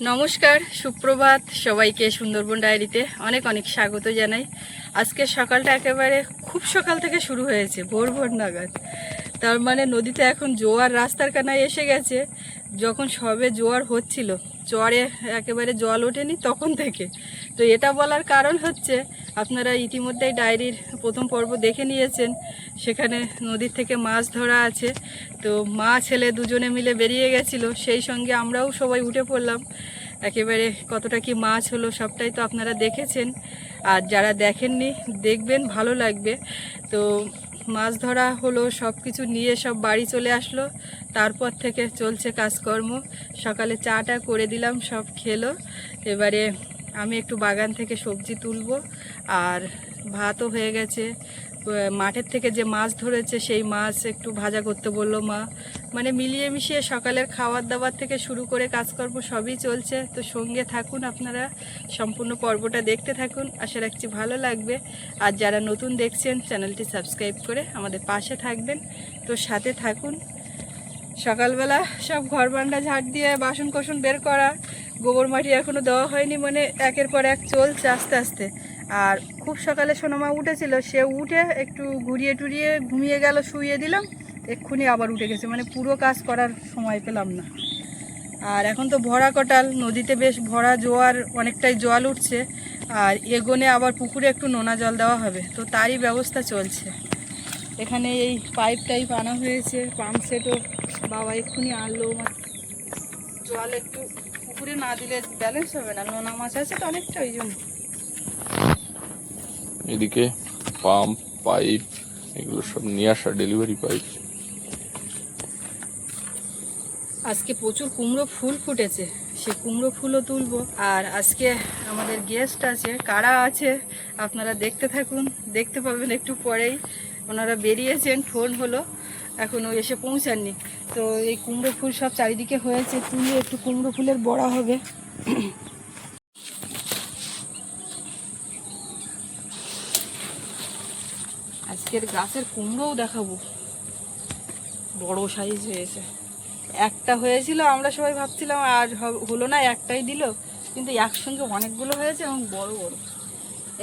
নমস্কার, সুপ্রভাত সবাইকে সুন্দরবন ডায়েরিতে অনেক অনেক স্বাগত জানাই। আজকে সকালটা একেবারে খুব সকাল থেকে শুরু হয়েছে, ভোর ভোর নাগাদ। তার মানে নদীতে এখন জোয়ার রাস্তার কানায় এসে গেছে। যখন সবে জোয়ার হচ্ছিল, চরে একেবারে জল ওঠেনি তখন থেকে। তো এটা বলার কারণ হচ্ছে আপনারা ইতিমধ্যেই ডায়েরির প্রথম পর্ব দেখে নিয়েছেন। সেখানে নদীর থেকে মাছ ধরা আছে। তো মা, ছেলে দুজনে মিলে বেরিয়ে গেছিল। সেই সঙ্গে আমরাও সবাই উঠে পড়লাম। একেবারে কতটা কি মাছ হলো সবটাই তো আপনারা দেখেছেন। আর যারা দেখেননি, দেখবেন, ভালো লাগবে। তো মাছ ধরা হলো সব কিছু নিয়ে সব বাড়ি চলে আসলো। তারপর থেকে চলছে কাজকর্ম। সকালে চাটা করে দিলাম, সব খেলো। এবারে আমি একটু বাগান থেকে সবজি তুলবো, আর ভাতও হয়ে গেছে। মাঠের থেকে যে মাছ ধরেছে, সেই মাছ একটু ভাজা করতে বলল মা। মানে মিলিয়ে মিশিয়ে সকালের খাওয়ার দাবার থেকে শুরু করে কাজকর্ম সবই চলছে। তো সঙ্গে থাকুন আপনারা, সম্পূর্ণ পর্বটা দেখতে থাকুন। আশা রাখছি ভালো লাগবে। আর যারা নতুন দেখছেন, চ্যানেলটি সাবস্ক্রাইব করে আমাদের পাশে থাকবেন। তো সাথে থাকুন। সকালবেলা সব ঘর বান্ডা ঝাড় দিয়ে বাসন কোসন বের করা গোবর মাটি এখনও দেওয়া হয়নি মানে একের পর এক চলছে আস্তে আস্তে। আর খুব সকালে সোনামা উঠেছিল, সে উঠে একটু ঘুরিয়ে টুরিয়ে ঘুমিয়ে গেল, শুইয়ে দিলাম, এক্ষুনি আবার উঠে গেছে মানে পুরো কাজ করার সময় পেলাম না। আর এখন তো ভরা কটাল, নদীতে বেশ ভরা জোয়ার, অনেকটাই জল উঠছে, আর এগোনে আবার পুকুরে একটু নোনা জল দেওয়া হবে, তো তারই ব্যবস্থা চলছে। এখানে এই পাইপ টাইপ আনা হয়েছে, পাম্প সেটও বাবা এক্ষুনি আনলো আমার জল একটু পুকুরে না দিলে ব্যালেন্স হবে না নোনা মাছ আছে তো অনেকটা ওই জন্য। এদিকে পাম্প পাইপ এগুলো সব নিয়ে আসা ডেলিভারি পাইপ আজকে প্রচুর কুমড়ো ফুল ফুটেছে সে কুমড়ো ফুলও তুলবো। আর আজকে আমাদের গেস্ট আছে কারা আছে আপনারা দেখতে থাকুন দেখতে পাবেন একটু পরেই। ওনারা বেরিয়েছেন ফোন হলো। এখনও এসে পৌঁছাননি। তো এই কুমড়ো ফুল সব চারিদিকে হয়েছে, তুলে একটু কুমড়ো ফুলের বড়া হবে। আজকের গাছের কুমড়োও দেখাবো। বড় সাইজ হয়েছে। একটা হয়েছিল, আমরা সবাই ভাবছিলাম আর হলো না, একটাই দিল। কিন্তু একসঙ্গে অনেকগুলো হয়েছে এবং বড় বড়।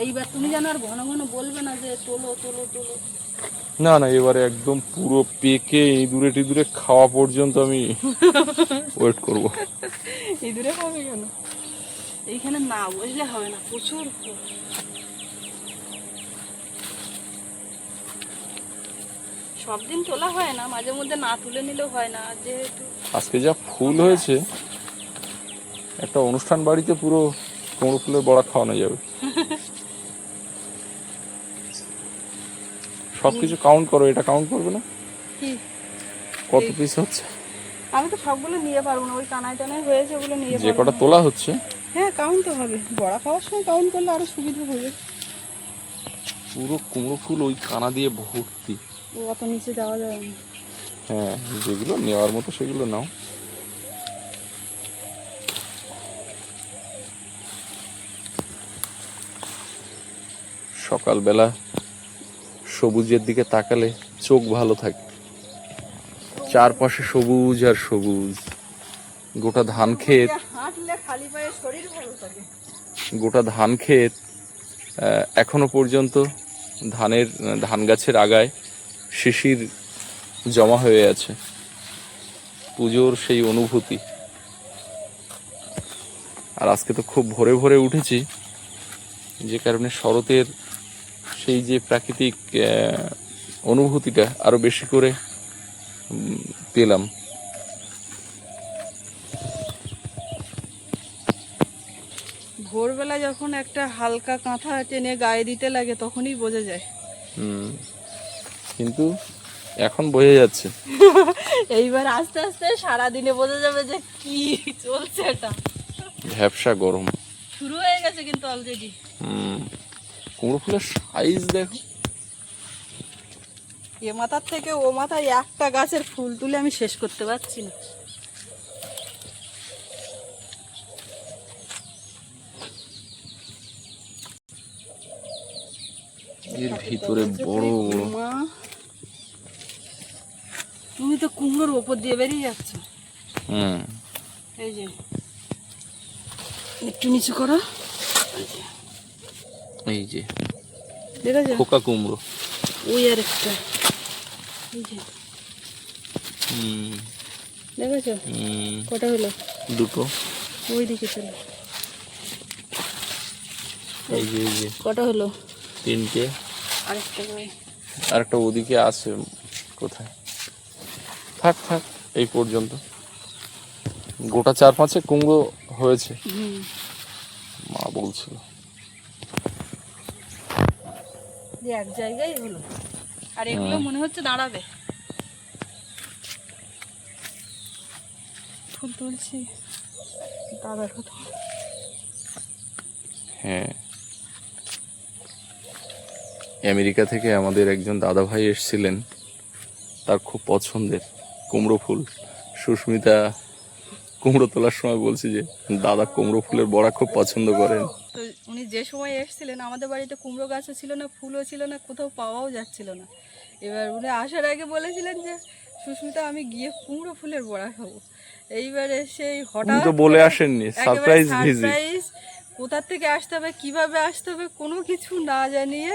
এইবার তুমি যেন আর ঘন ঘন বলবে না যে তোলো তোলো তোলো। না না এবারে একদম পুরো পেকে ইঁদুরে টিদুরে খাওয়া পর্যন্ত আমি ওয়েট করব। ইঁদুরে হবে কেন? এইখানে না বসলে হবে না প্রচুর। সব দিন তোলা হয় না মাঝে মধ্যে না তুলে নিলেও হয় না যেহেতু আজকে যা ফুল হয়েছে একটা অনুষ্ঠান বাড়িতে পুরো কুমড়ো ফুলের বড়া খাওয়ানো যাবে। সবকিছু কাউন্ট করো এটা কাউন্ট করবে না? কি? কত পিস হচ্ছে? আমি তো সবগুলো নিয়ে পারব না ওই কানায় টানায় হয়েছে ওগুলো নিয়ে যে কটা তোলা হচ্ছে? হ্যাঁ কাউন্ট তো হবে। বড়া খাওয়ার সময় কাউন্ট করলে আরও সুবিধা হবে। পুরো কুমড়ো ফুল ওই কানা দিয়ে ভর্তি। ও অত নিচে যাওয়া যাবে না। হ্যাঁ যেগুলো নেওয়ার মতো সেগুলো নাও। সকালবেলা সবুজের দিকে তাকালে চোখ ভালো থাকে। চারপাশে সবুজ আর সবুজ। গোটা ধান ক্ষেত গোটা ধান ক্ষেত এখনও পর্যন্ত ধানের ধান গাছের আগায় শিশির জমা হয়ে আছে। পুজোর সেই অনুভূতি। আর আজকে তো খুব ভোরে ভোরে উঠেছি যে কারণে শরতের সেই যে প্রাকৃতিক অনুভূতিটা আরও বেশি করে পেলাম। ভোরবেলা যখন একটা হালকা কাঁথা টেনে গায়ে দিতে লাগে তখনই বোঝা যায়। হুম। কিন্তু এখন বোঝা যাচ্ছে। এইবার আস্তে আস্তে সারা দিনে বোঝা যাবে যে কি চলছে এটা। ভ্যাবসা গরম। শুরু হয়ে গেছে কিন্তু অলরেডি হুম। কুমড়ো ফুলের সাইজ দেখো। এ মাথার থেকে ও মাথায় একটা গাছের ফুল তুলে আমি শেষ করতে পারছি না। এর ভিতরে বড় বড় তুমি তো কুমড়োর ওপর দিয়ে বেরিয়ে যাচ্ছ। হুম এই যে একটু নিচু করো। এই যে দেখেছ খোকা কুমড়ো। ওই আর একটা। এই যে হুম, দেখেছ হুম, কটা হলো? দুটো। ওই দিকে চলো। এই যে এই যে। কটা হলো? তিনটে। আরেকটা ওই আর একটা ওদিকে আছে কোথায়? থাক থাক এই পর্যন্ত। গোটা চার পাঁচে কুমড়ো হয়েছে। মা বলছিল। এক জায়গায় হলো আর এগুলো মনে হচ্ছে দাঁড়াবে। ফুল তুলছি। দাদার কথা হ্যাঁ। আমেরিকা থেকে আমাদের একজন দাদা ভাই এসেছিলেন। তার খুব পছন্দের কুমড়ো ফুল। সুস্মিতা কুমড়ো তোলার সময় বলছি যে দাদা কুমড়ো ফুলের বড়া খুব পছন্দ করেন। তো উনি যে সময় এসেছিলেন আমাদের বাড়িতে কুমড়ো গাছও ছিল না ফুলও ছিল না কোথাও পাওয়াও যাচ্ছিল না। এবার উনি আসার আগে বলেছিলেন যে সুস্মিতা আমি গিয়ে কুমড়ো ফুলের বড়া খাব। এইবারে সেই হঠাৎ তো বলে আসেননি সারপ্রাইজ ভিজিট সারপ্রাইজ কোথা থেকে আসতে হবে কীভাবে আসতে হবে কোনো কিছু না জানিয়ে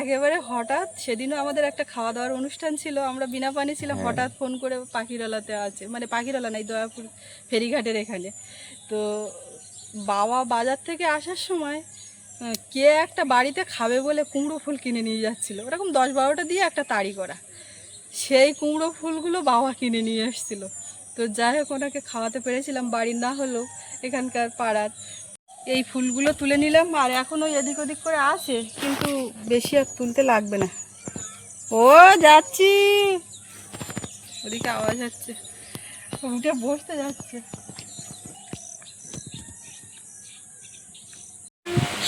একেবারে হঠাৎ সেদিনও আমাদের একটা খাওয়া দাওয়ার অনুষ্ঠান ছিল আমরা বিনা পানি ছিলাম হ্যাঁ। হঠাৎ ফোন করে পাখিরালাতে আছে মানে পাখিরালা নাই দয়াপুর ফেরিঘাটের এখানে। তো বাবা বাজার থেকে আসার সময় কে একটা বাড়িতে খাবে বলে কুমড়ো ফুল কিনে নিয়ে যাচ্ছিল। ওরকম দশ বারোটা দিয়ে একটা তাড়ি করা। সেই কুমড়ো ফুলগুলো বাবা কিনে নিয়ে এসেছিল। তো যাই হোক ওনাকে খাওয়াতে পেরেছিলাম বাড়ির না হলেও এখানকার পাড়ার। এই ফুলগুলো তুলে নিলাম আর এখনও এদিক ওদিক করে আছে কিন্তু বেশি আর তুলতে লাগবে না। ও যাচ্ছি। ওদিকে আওয়াজ হচ্ছে। উঠে বসতে যাচ্ছে।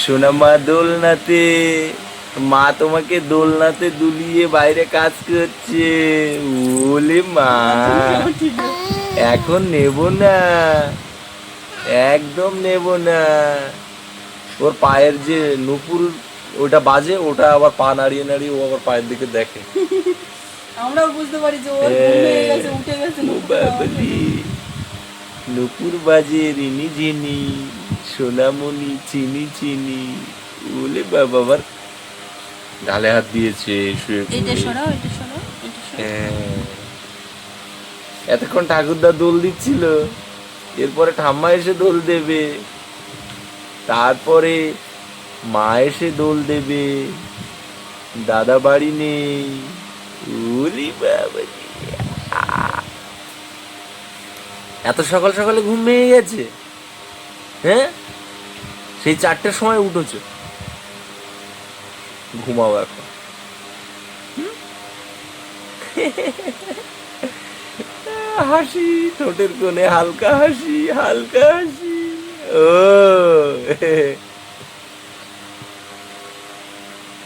সোনামা দোলনাতে মা তোমাকে দোলনাতে দুলিয়ে বাইরে কাজ করছে। ওলে মা আছে। এখন নেব না। একদম নেব না। ওর পায়ের যে নুপুর ওটা বাজে ওটা আবার পা নাড়িয়ে নাড়িয়ে ও আবার পায়ের দিকে দেখে। আমরাও বুঝতে পারি যে ওর হয়ে গেছে উঠে গেছে নুপুর বাজে রিনি ঝিনি সোনামণি চিনি চিনি। ওলে বাবা আবার গালে হাত দিয়েছে শুয়ে সরাও এটা সরাও এটা সরাও। হ্যাঁ। এতক্ষণ ঠাকুরদা দোল দিচ্ছিল। এরপরে ঠাম্মা এসে দোল দেবে। তারপরে মা এসে দোল দেবে। দাদা বাড়ি নেই। এত সকাল সকালে ঘুম ভেঙে গেছে? হ্যাঁ? সেই চারটের সময় উঠেছো। ঘুমাও এখন। হাসি, ঠোঁটের কোণে হালকা হাসি হালকা হাসি। ও।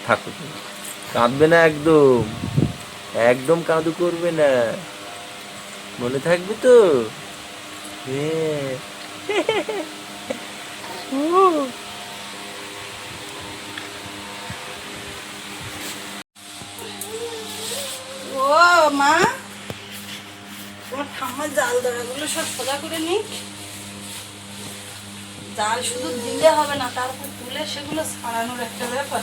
থাকো। কাঁদবে না একদম। একদম কাঁদু করবে না। মনে থাকবে তো? হ্যাঁ। মা। তোমার ঠাম্মার জাল দাঁড়াগুলো সব সোজা করে নি জাল শুধু দিলে হবে না, তারপর তুলে সেগুলো ছাড়ানোর একটা ব্যাপার।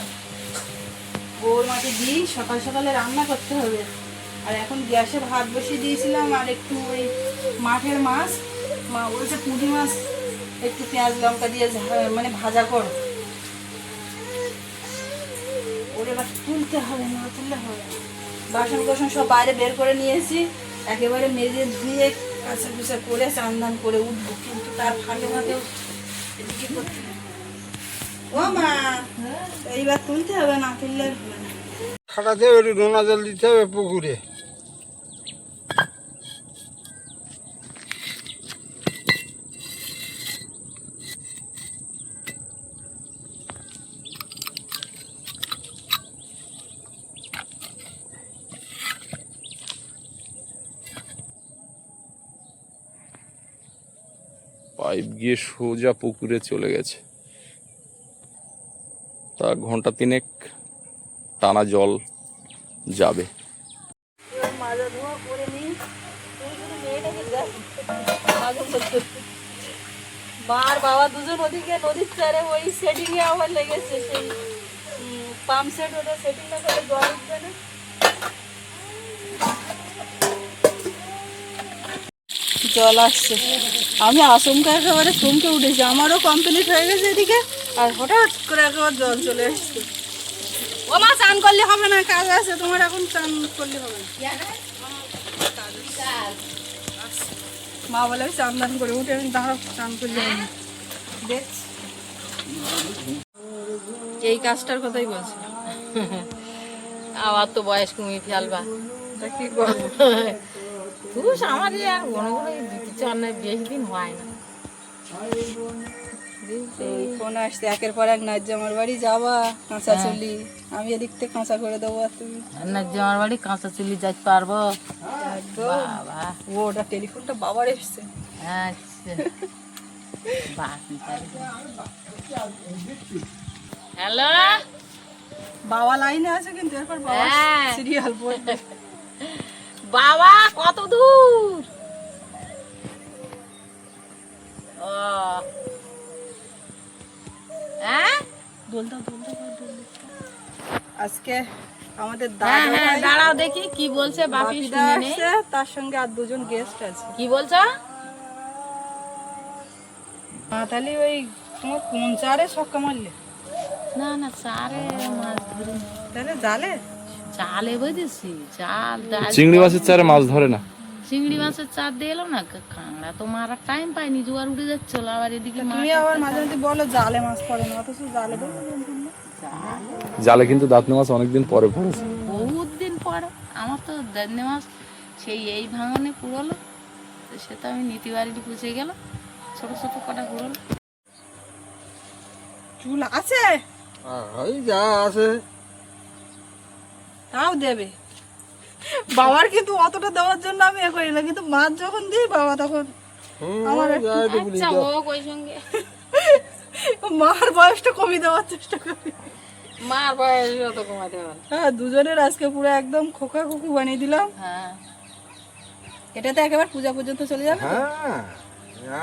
গোর মাটি দিই সকাল সকালে রান্না করতে হবে। আর এখন গ্যাসে ভাত বসিয়ে দিয়েছিলাম, আর একটু ওই মাঠের মাছ, মা বলছে পুঁটি মাছ, একটু পেঁয়াজ লঙ্কা দিয়ে মানে ভাজা করো। ওরে এবার তুলতে হবে, না তুললে হবে বাসন কোসন সব বাইরে বের করে নিয়েছি। একেবারে মেজে ধুয়ে কাঁচা কুচা করে চান করে উঠবো, কিন্তু তার ফাঁকে ফাঁকে ও মা, এইবার তুলতে হবে না, তুললে হবে খাটাতে ওই নোনা জল দিতে হবে পুকুরে। পাইপ গিয়ে সোজা পুকুরে চলে গেছে। তা ঘণ্টা তিনেক টানা জল যাবে। এবার মাজা ধোয়া করে নিই তুই শুধু মেয়েটাকে দেখ আগে বলতে মা আর বাবা দুজন ওদিকে নদীর চারে ওই সেটিং এ আবার লেগেছে, সেই পাম্প সেট ওটা সেটিং না করে জল উঠবে না। জল আসছে। আমি আচমকা একেবারে চমকে উঠেছি। আমারও কমপ্লিট হয়ে গেছে এদিকে। আর হঠাৎ করে একেবারে জল চলে আসছে ও মা চান করলে হবে না কাজ আছে। তোমার এখন চান করলে হবে না। মা বলে আমি চান দান করে। উঠে আমি চান করলে হবে দেখছি এই কাজটার কথাই বলছি। আবার তো বয়স কমিয়ে ফেলবা। কি করব? তুই আমার আর ঘন দিতে চান না বেশি দিন হয় না। এই ফোন আসছে একের পর এক নাচ আমার বাড়ি যাবা কাঁচা চলি। আমি এদিক থেকে কাঁচা করে দেবো আর তুমি। না যে আমার বাড়ি কাঁচা চুলি যাইতে পারব। বাবা। ওটা টেলিফোনটা বাবার এসছে। আচ্ছা। হ্যালো? বাবা লাইনে আছে কিন্তু এরপর বাবা হ্যাঁ। সিরিয়াল পড়বে। বাবা কত দূর? হ্যাঁ। আজকে আমাদের হ্যাঁ হ্যাঁ দাঁড়াও দেখি কি বলছে বাপি তার সঙ্গে আর দুজন গেস্ট আছে। কি বলছো? তাহলে ওই তোমার কোন চারে ছক্কা মারলে? না না চারে মাছ ধরি তাহলে জালে? চালে বুঝেছি চাল ডাল- চিংড়ি মাছের চারে মাছ ধরে না। চিংড়ি মাছের চার দিয়ে এলো না কাঁকড়া তো মারার টাইম পাইনি জোয়ার উঠে যাচ্ছিল আবার এদিকে তুমি আবার মাঝে মাঝে বলো জালে মাছ পড়ে না অথচ জালে জালে কিন্তু দাঁতনে মাছ অনেকদিন পরে পড়েছে। বহুত দিন পরে আমার তো দেড়নে মাছ সেই এই ভাঙনে পুরোলো তো সে তো আমি নীতি বাড়িটি পুষে গেল ছোট ছোট কটা পুরোলো চুল আছে? ওই যা আছে। তাও দেবে। বাবার কিন্তু অতটা দেওয়ার জন্য আমি এ করি না কিন্তু মাছ যখন দিই বাবা তখন আমার আচ্ছা দাও। হোক ওই সঙ্গে। মার বয়সটা কমিয়ে দেওয়ার চেষ্টা করি। মার বয়স অত কমাতে পারে হ্যাঁ দুজনের আজকে পুরো একদম খোকা খুকু বানিয়ে দিলাম। হ্যাঁ। এটাতে একেবারে পূজা পর্যন্ত চলে যাবে। হ্যাঁ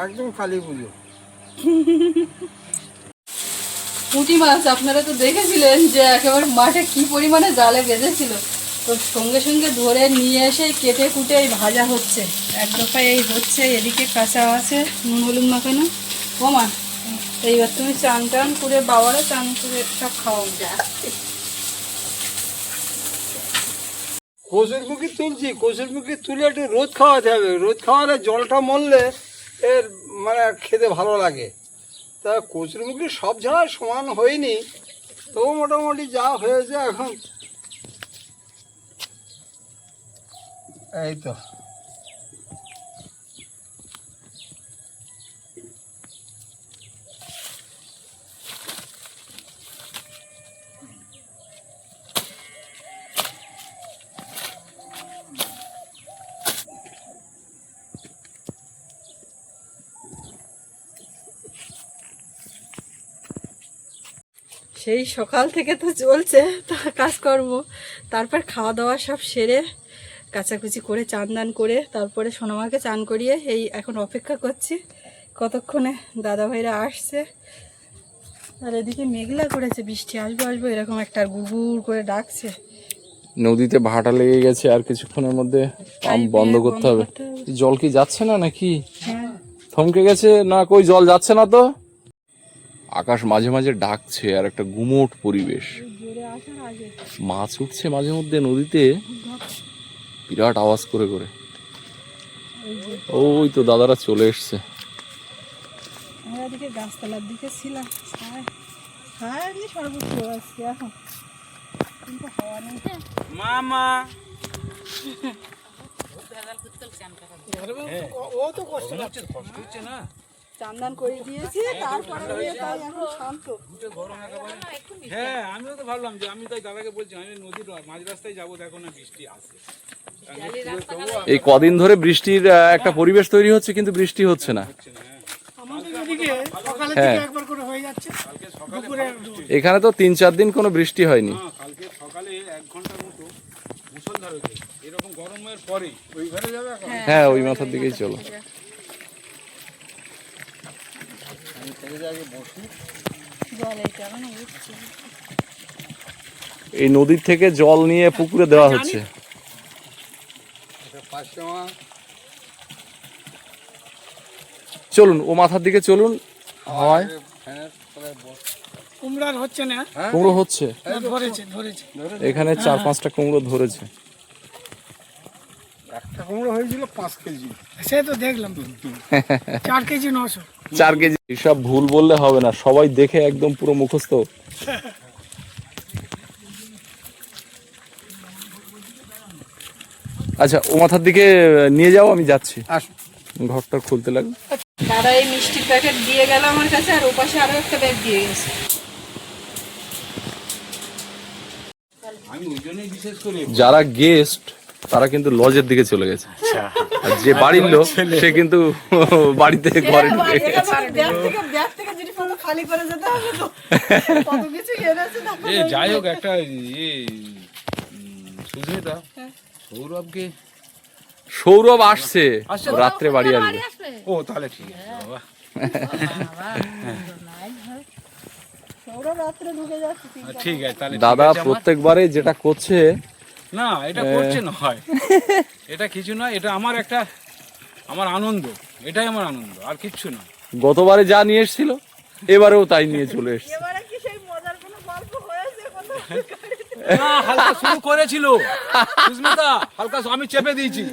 একদম খালি পুজো। পুঁটি মাছ, আপনারা তো দেখেছিলেন যে একেবারে মাঠে কি পরিমাণে জালে বেঁধেছিল। তো সঙ্গে সঙ্গে ধরে নিয়ে এসে কেটে কুটে এই ভাজা হচ্ছে। এক দফায় এই হচ্ছে, এদিকে কাঁচা আছে, নুন, হলুদ মাখানো। ও মা, এইবার তুমি চান টান করে বাবারও চান করে সব খাওয়া যা কচুর মুখি তুলছি কচুর মুখি তুলে একটু রোদ খাওয়াতে হবে। রোদ খাওয়ালে জলটা মরলে এর মানে খেতে ভালো লাগে। তা কচুর মুখি সব জায়গায় সমান হয়নি। তবু মোটামুটি যা হয়েছে এখন। এই তো। সেই সকাল থেকে তো চলছে তা কাজকর্ম। তারপর খাওয়া দাওয়া সব সেরে কাচাকুচি করে চান দান করে তারপরে সোনামাকে চান করিয়ে এই এখন অপেক্ষা করছি। কতক্ষণে দাদা ভাইরা আসছে? আর এদিকে মেঘলা করেছে বৃষ্টি আসব আসব এরকম একটা গুড় করে ডাকছে। নদীতে ভাটা লেগে গেছে আর কিছুক্ষণের মধ্যে পাম্প বন্ধ করতে হবে। জল কি যাচ্ছে না নাকি? হ্যাঁ। থমকে গেছে? না কই জল যাচ্ছে না তো? আকাশ মাঝে মাঝে ডাকছে আর একটা গুমোট পরিবেশ। মাছ উঠছে মাঝে মধ্যে নদীতে। বিরাট আওয়াজ করে করে। ওই তো দাদারা চলে এসছে। গাছতলার দিকে ছিলাম। নেই। ও তো কষ্ট হচ্ছে চান্দান করে দিয়েছি তারপরে তাই এখন শান্ত। হ্যাঁ আমিও তো ভাবলাম যে আমি তাই দাদাকে বলছি আমি নদীর মাঝ রাস্তায় যাব দেখো না বৃষ্টি আসে এই কদিন ধরে বৃষ্টির একটা পরিবেশ তৈরি হচ্ছে কিন্তু বৃষ্টি হচ্ছে না। হ্যাঁ। এখানে তো তিন চার দিন কোনো বৃষ্টি হয়নি। হ্যাঁ কালকে সকালে এক ঘণ্টার মতো মুসলধার এরকম গরমের পরে ওই ঘরে যাবে এখন? হ্যাঁ ওই মাথার দিকেই চলো। এই কারণে উঠছে এই নদীর থেকে জল নিয়ে পুকুরে দেওয়া হচ্ছে। চলুন ও মাথার দিকে চলুন। হয়। কুমড়ার হচ্ছে না। কুমড়ো হচ্ছে। এখানে চার পাঁচটা কুমড়ো ধরেছে। একটা কুমড়ো হয়েছিল পাঁচ কেজি। সে তো দেখলাম। চার কেজি নশো। চার কেজি। এসব ভুল বললে হবে না সবাই দেখে একদম পুরো মুখস্থ। আচ্ছা ও মাথার দিকে নিয়ে যাও আমি যাচ্ছি। ঘরটা খুলতে লাগবে দাদা এই মিষ্টির প্যাকেট দিয়ে গেল আমার কাছে আর ওপাশে আরও একটা ব্যাগ দিয়ে গেছে। আমি ওই জন্যই বিশেষ করে যারা গেস্ট তারা কিন্তু লজের দিকে চলে গেছে। আর যে বাড়ির লোক সে কিন্তু বাড়িতে ঘরে ঢুকে গেছে। যাই হোক একটা ইয়ে সৌরভকে সৌরভ আসছে? রাত্রে বাড়ি আসবে। ও তাহলে ঠিক আছে বাবা। ঠিক আছে দাদা প্রত্যেকবারে যেটা করছে না এটা করছে নয় এটা কিছু নয় এটা আমার একটা আমার আনন্দ। এটাই আমার আনন্দ আর কিচ্ছু না গতবারে যা নিয়ে এসেছিল এবারেও তাই নিয়ে চলে এসছে। এবারে কি সেই মজার কোনো গল্প হয়েছে কোনো না হালকা শুরু করেছিল। সুস্মিতা হালকা আমি চেপে দিয়েছি।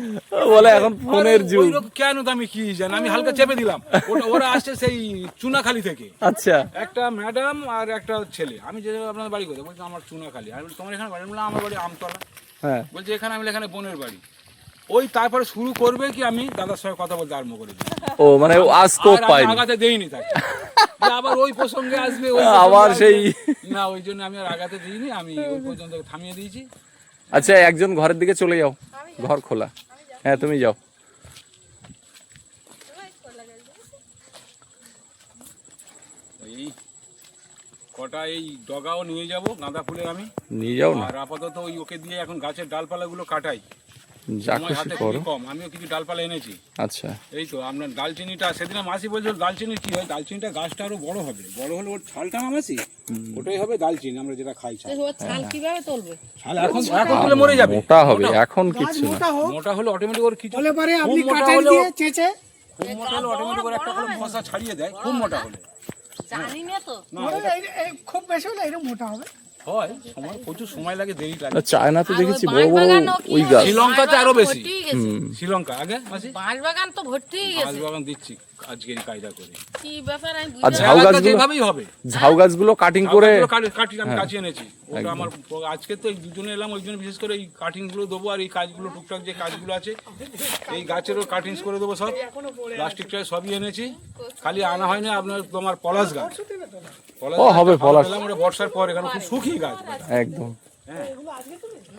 বলে এখন ফোনের যুগ। কেন তো আমি কি জানি? আমি হালকা চেপে দিলাম। ওটা ওরা আসছে সেই চুনাখালি থেকে। আচ্ছা। একটা ম্যাডাম আর একটা ছেলে। আমি যে আপনার বাড়ি কোথায়? বলছি আমার চুনাখালি। আমি বলি, তোমার এখানে বাড়ি? বললাম, আমার বাড়ি আমতলা। হ্যাঁ। বলছে এখানে আমি এখানে বোনের বাড়ি। ওই তারপরে শুরু করবে কি আমি দাদার সঙ্গে কথা বলতে আরম্ভ করে ও মানে আজ তো পাই পাইনি আগাতে দেইনি তাকে। আবার ওই প্রসঙ্গে আসবে ওই আবার সেই- না ওই জন্য আমি আর আগাতে দিইনি আমি ওই পর্যন্ত থামিয়ে দিয়েছি। আচ্ছা একজন ঘরের দিকে চলে যাও। ঘর খোলা। হ্যাঁ তুমি যাও এই কটা এই ডগাও নিয়ে যাব গাঁদা ফুলের আমি। নিয়ে যাও না। আর আপাতত ওই ওকে দিয়ে এখন গাছের ডালপালাগুলো কাটাই। যা খুশি করো। কম আমিও কিছু ডালপালা এনেছি। আচ্ছা। এই তো আপনার দালচিনিটা সেদিনে মাসি বলছিল দালচিনি কি হয়? দালচিনিটা গাছটা আরও বড় হবে। বড় হলে ওর ছালটা না মাসি? ওটাই হবে দালচিনি আমরা যেটা খাই ছাল। ও ছাল কীভাবে তুলবে? ছাল এখন এখন তুলে মরে যাবে। মোটা হবে এখন কিচ্ছু না। মোটা হলে অটোমেটিক ওর কিছু হলে পরে আপনি কাটাই দিয়ে চেঁচে খুব মোটা হলে অটোমেটিক ওর একটা করে মশা ছাড়িয়ে দেয় খুব মোটা হলে। জানি না তো না ওরা এটা এই- এই খুব বেশি হলে এরকম মোটা হবে হয় সময় প্রচুর সময় লাগে দেরি লাগে। চায়নাতে দেখেছি বড় বড় ওই গাছ। শ্রীলঙ্কাতে আরও বেশি। শ্রীলঙ্কা। আগে মাসি? বাঁশবাগান তো ভর্তি গেছে। বাগান দিচ্ছি আজকে কায়দা করে। কি ব্যাপার আমি আর ঝাউ যেভাবেই হবে। ঝাউ গাছগুলো কাটিং করে কাটি- আমি হ্যাঁ। কাটিয়ে এনেছি। ওটা আমার আজকে তো এই দুজনে এলাম ওই জন্য বিশেষ করে এই কাটিংগুলো দেবো আর এই কাজগুলো টুকটাক যে কাজগুলো আছে এই গাছেরও কাটিংস করে দেবো সব। প্লাস্টিক সবই এনেছি। খালি আনা হয়নি আপনার তোমার পলাশ গাছ। পলাশ ও, হবে পলাশ। বর্ষার পর এখানে খুব শুকিয়ে গাছ একদম।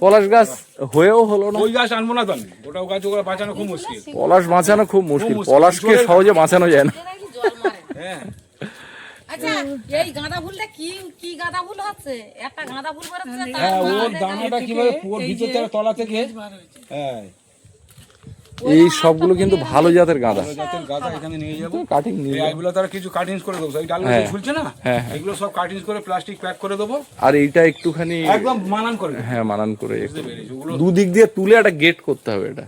পলাশ গাছ হয়েও হলো না। ওই গাছ আনব না তো আমি। ওটাও গাছ ওগুলো বাঁচানো খুব মুশকিল। পলাশ বাঁচানো খুব মুশকিল। পলাশকে সহজে বাঁচানো যায় না। হ্যাঁ। আচ্ছা এই গাঁদা ফুলটা কি কি গাঁদা ফুল হচ্ছে? একটা গাঁদা ফুল বেরোচ্ছে হ্যাঁ ওর দানাটা কীভাবে ভিতর থেকে তলা থেকে? হ্যাঁ। এই সবগুলো কিন্তু ভালো জাতের গাঁদা। জাতের গাঁদা এখানে নিয়ে যাব। কাটিং নিয়ে। এইগুলো তারা কিছু কাটিংস করে দেবো। এই ডালগুলো হ্যাঁ। ঝুলছে না হ্যাঁ, হ্যাঁ। এগুলো সব কাটিংস করে প্লাস্টিক প্যাক করে দেবো। আর এইটা একটুখানি একদম মানান করে হ্যাঁ মানান করে দুদিক দিয়ে তুলে একটা গেট করতে হবে এটা।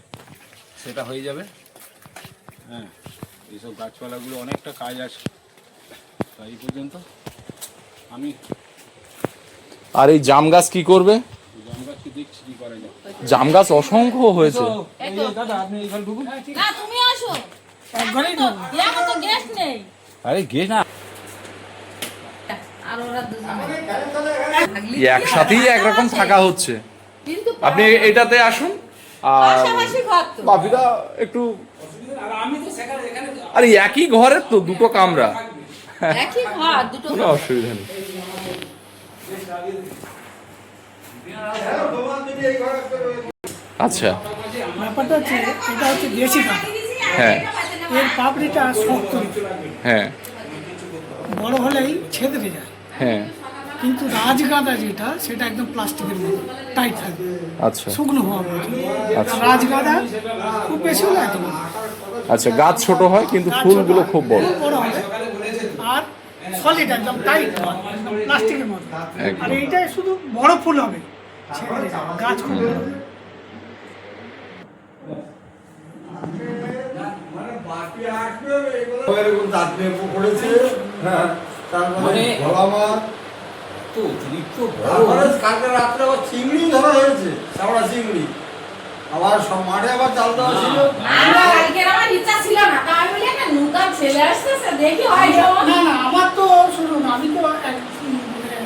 সেটা হয়ে যাবে। হ্যাঁ এইসব গাছপালাগুলো অনেকটা কাজ আছে। তো এই পর্যন্ত আমি আর এই জাম গাছ কি করবে জাম গাছকে দেখছি কি করা যায় জাম গাছ অসংখ্য হয়েছে। তো, এই যে দাদা আপনি এইখানে ঢুকুন। না তুমি আসো। এক ঘরেই ঢুকবো এখন তো গেস্ট নেই। আরে গেছ না। আর ওরা দুজন এই একসাথেই একরকম থাকা হচ্ছে। আপনি এটাতে আসুন। আর পাশাপাশি ঘর তো। বাপিদা একটু আর আমি তো সেখানে এখানে আরে একই ঘরের তো দুটো কামরা। একই কোনো অসুবিধা নেই। আচ্ছা। ব্যাপারটা হচ্ছে এটা হচ্ছে দেশি কাঁটা। হ্যাঁ। এর পাপড়িটা শক্ত হ্যাঁ। বড় হলেই ছেদরে যায়। হ্যাঁ। কিন্তু রাজগাঁদা যেটা সেটা একদম প্লাস্টিকের মতো টাইট থাকবে। আচ্ছা। শুকনো হওয়া আচ্ছা। রাজগাঁদা খুব বেশি হলে এত আচ্ছা গাছ ছোট হয় কিন্তু ফুলগুলো খুব বড়। বড় হবে। আর সলিড একদম টাইট প্লাস্টিকের মতো। আর এইটা শুধু বড় ফুল হবে। ছেড়ে যাবে, গাছ খুব হ্যাঁ ভোলা মাছ তো অতিরিক্ত তারপরে কালকে রাত্রে আবার চিংড়ি ধরা হয়েছে চামড়া চিংড়ি আবার সব মাঠে আবার জাল দেওয়া ছিল আমরা আমার ইচ্ছা ছিল না আসতেছে দেখি হয় না না আমার তো শুনুন আমি তো এক- মানে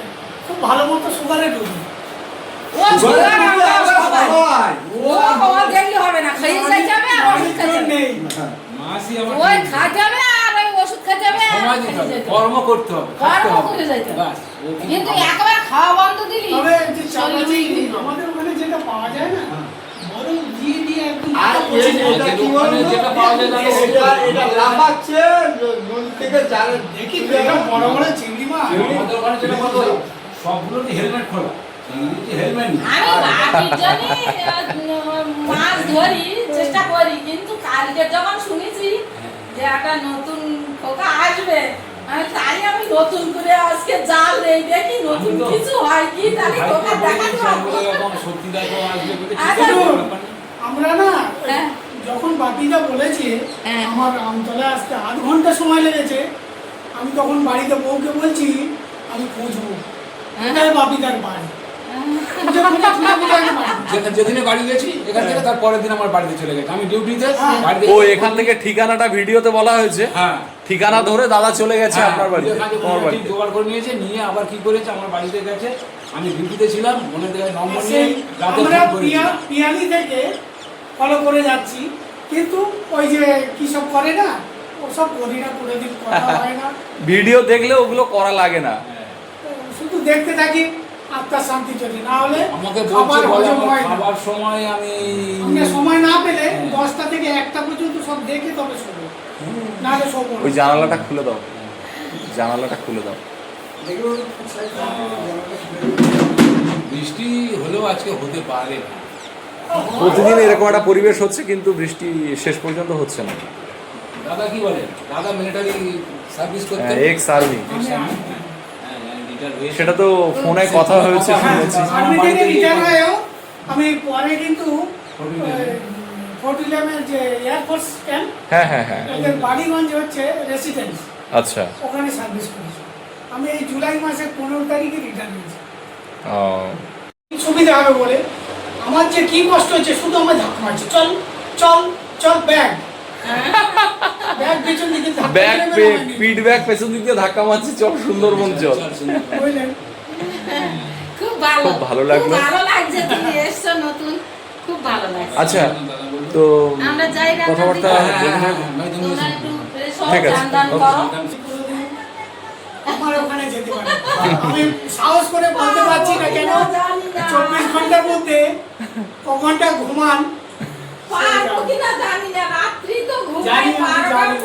খুব ভালো মতো সুগারে ঢুকি ও ছোড়া না, সুগার ও আবার সবাই। ও ও দেখলে হবে না খাইয়ে যাই যাবে আর ওষুধ খাই যাবে মাসি আমার ওই খা যাবে আর ওই ওষুধ খা যাবে হবে। কর্ম করতে হবে কর্ম করে যাইতে হবে। কিন্তু একবার খাওয়া বন্ধ দিলি তবে যে হবে। আমাদের ওখানে যেটা পাওয়া যায় না আর। এটা কি বলতো? যেটা পাওয়া যায় না, এটা এটা লাফাচ্ছে নদী থেকে জালে দেখি বড় বড় চিংড়ি মাছ আমাদের ওখানে যেটা বলতো, সবগুলোতে হেলমেট খোলা মাছ ধরি চেষ্টা করি কিন্তু কালকে যখন শুনেছি যে একটা নতুন খোকা আসবে তাই আমি নতুন করে আজকে জাল দেই দেখি নতুন কিছু হয় কি তাহলে খোকা দেখাতে পারব সত্যি দেখো আসবে বলে ঠিক আচ্ছা। আমরা না হ্যাঁ। যখন বাপিদা বলেছে হ্যাঁ। আমার আমতলা আসতে আধ ঘণ্টা সময় লেগেছে আমি তখন বাড়িতে বউকে বলছি আমি খুঁজবো কোথায় বাপিদার বাড়ি খুঁজে খুঁজে খুঁজে খুঁজে আমি বাড়ি পেয়েছি। যেখানে- যেদিনে বাড়ি গেছি এখান থেকে তার পরের দিন আমার বাড়িতে চলে গেছে। আমি ডিউটিতে হ্যাঁ। ও এখান থেকে ঠিকানাটা ভিডিওতে বলা হয়েছে? হ্যাঁ। ঠিকানা ধরে দাদা চলে গেছে হ্যাঁ, আপনার বাড়িতে। তোমার বাড়িতে। জোগাড় করে নিয়েছে নিয়ে আবার কি করেছে আমার বাড়িতে গেছে। আমি ডিউটিতে ছিলাম মনে থেকে নম্বর নিয়ে রাতে আমরা পিয়া- পিয়ালি থেকে ফলো করে যাচ্ছি। কিন্তু ওই যে কি সব করে না ওসব করি না কোনোদিন করা হয় না। ভিডিও দেখলে ওগুলো করা লাগে না। শুধু দেখতে থাকি। আত্মার শান্তি চলে না হলে আমাকে খাবার হজম আমার হয় খাবার সময় আমি সময় না পেলে হ্যাঁ। দশটা থেকে একটা পর্যন্ত সব দেখে তবে শোবো। নাহলে শোবো। ওই জানালাটা খুলে দাও। জানালাটা খুলে দাও। বৃষ্টি হলেও আজকে হতে পারে। প্রতিদিন এরকম একটা পরিবেশ হচ্ছে কিন্তু বৃষ্টি শেষ পর্যন্ত হচ্ছে না। দাদা কি বলে? দাদা মিলিটারি সার্ভিস করতে? এক্স আর্মি হ্যাঁ, সেটা তো ফোনে কথা হয়েছে হ্যাঁ, শুনেছি। আমি পরে কিন্তু যে এয়ারফোর্স ক্যাম্প হ্যাঁ হ্যাঁ হ্যাঁ। ওদের বাড়িগঞ্জ হচ্ছে রেসিডেন্স আচ্ছা। ওখানে সার্ভিস করেছি। আমি এই জুলাই মাসের পনেরো তারিখে রিটার্ন হয়েছি। ও, সুবিধা হবে বলে? আমার যে কি কষ্ট হচ্ছে শুধু আমার ধাক্কা মারছে। চল চল চল ব্যাগ। ব্যাগ পেছন দিকে ধাক্কা পে- পেছন দিক দিয়ে ধাক্কা মারছি চল সুন্দরবন চল। চল, খুব ভালো খুব ভালো লাগল। ভালো লাগছে তুমি এসছো নতুন খুব ভালো লাগছে। আচ্ছা তো আমরা যাই না কথাবার্তা হ্যাঁ। হ্যাঁ, ঠিক আছে, আমার ওখানে যেতে পারে। আমি সাহস করে বলতে পারছি না কেন। চব্বিশ ঘণ্টার মধ্যে ক ঘণ্টা ঘুমান পারব কিনা জানি না রাত্রি তো ঘুমাই জানি,